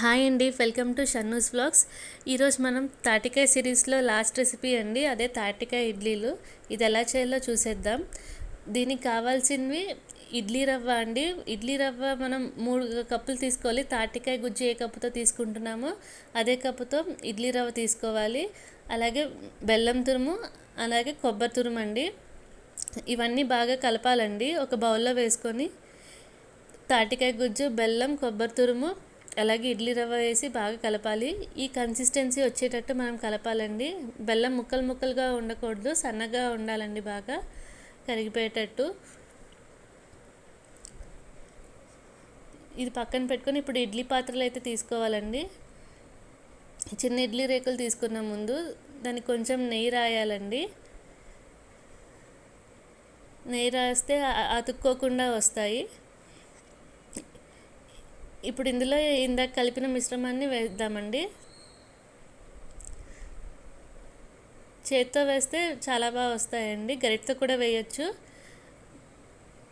Hi అండి welcome to Shannu's vlogs. ఈరోజు మనం తాటికాయ సిరీస్లో లాస్ట్ రెసిపీ అండి అదే తాటికాయ ఇడ్లీలు. ఇది ఎలా చేయాలో చూసేద్దాం. దీనికి కావాల్సినవి ఇడ్లీ రవ్వ అండి. ఇడ్లీ రవ్వ మనం మూడు కప్పులు తీసుకోవాలి. తాటికాయ గుజ్జు ఏ కప్పుతో తీసుకుంటున్నామో అదే కప్పుతో ఇడ్లీ రవ్వ తీసుకోవాలి. అలాగే బెల్లం తురుము అలాగే కొబ్బరి తురుము అండి. ఇవన్నీ బాగా కలపాలండి ఒక బౌల్లో వేసుకొని. తాటికాయ గుజ్జు బెల్లం కొబ్బరి తురుము అలాగే ఇడ్లీ రవ్వ వేసి బాగా కలపాలి. ఈ కన్సిస్టెన్సీ వచ్చేటట్టు మనం కలపాలండి. బెల్లం ముక్కలు ముక్కలుగా ఉండకూడదు సన్నగా ఉండాలండి బాగా కరిగిపోయేటట్టు. ఇది పక్కన పెట్టుకొని ఇప్పుడు ఇడ్లీ పాత్రలు అయితే తీసుకోవాలండి. చిన్న ఇడ్లీ రేకులు తీసుకున్న ముందు దానికి కొంచెం నెయ్యి రాయాలండి. నెయ్యి రాస్తే అతుక్కోకుండా వస్తాయి. ఇప్పుడు ఇందులో ఇందాక కలిపిన మిశ్రమాన్ని వేద్దామండి. చేత్తో వేస్తే చాలా బాగా వస్తాయండి. గరిటతో కూడా వేయచ్చు.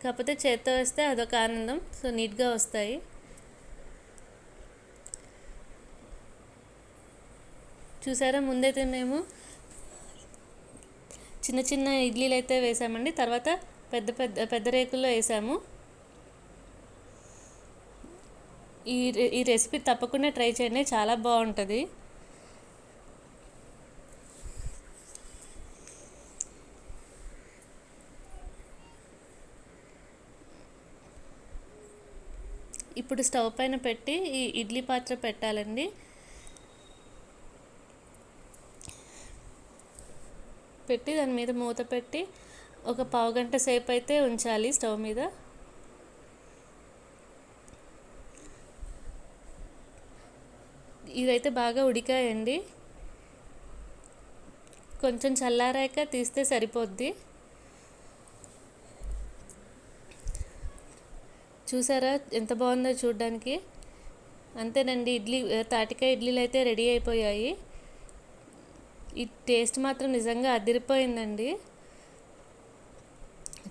కాకపోతే చేత్తో వేస్తే అదొక ఆనందం. సో నీట్గా వస్తాయి. చూసారా? ముందైతే మేము చిన్న చిన్న ఇడ్లీలు అయితే వేసామండి. తర్వాత పెద్ద పెద్ద పెద్ద రేకుల్లో వేసాము. ఈ ఈ రెసిపీ తప్పకుండా ట్రై చేయండి. చాలా బాగుంటుంది. ఇప్పుడు స్టవ్ పైన పెట్టి ఈ ఇడ్లీ పాత్ర పెట్టాలండి. పెట్టి దాని మీద మూత పెట్టి ఒక పావు గంట సేపు అయితే ఉంచాలి స్టవ్ మీద. ఇవైతే బాగా ఉడికాయండి. కొంచెం చల్లారాక తీస్తే సరిపోద్ది. చూసారా ఎంత బాగుందో చూడడానికి. అంతేనండి ఇడ్లీ తాటికాయ ఇడ్లీలు అయితే రెడీ అయిపోయాయి. ఈ టేస్ట్ మాత్రం నిజంగా అదిరిపోయిందండి.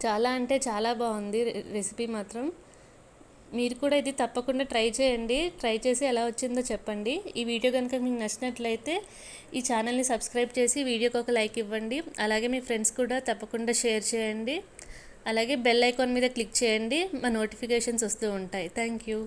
చాలా అంటే చాలా బాగుంది రెసిపీ మాత్రం. మీరు కూడా ఇది తప్పకుండా ట్రై చేయండి. ట్రై చేసి ఎలా వచ్చిందో చెప్పండి. ఈ వీడియో కనుక మీకు నచ్చినట్లయితే ఈ ఛానల్ని సబ్స్క్రైబ్ చేసి వీడియోకి ఒక లైక్ ఇవ్వండి. అలాగే మీ ఫ్రెండ్స్ కూడా తప్పకుండా షేర్ చేయండి. అలాగే బెల్ ఐకాన్ మీద క్లిక్ చేయండి. మా నోటిఫికేషన్స్ వస్తూ ఉంటాయి. Thank you.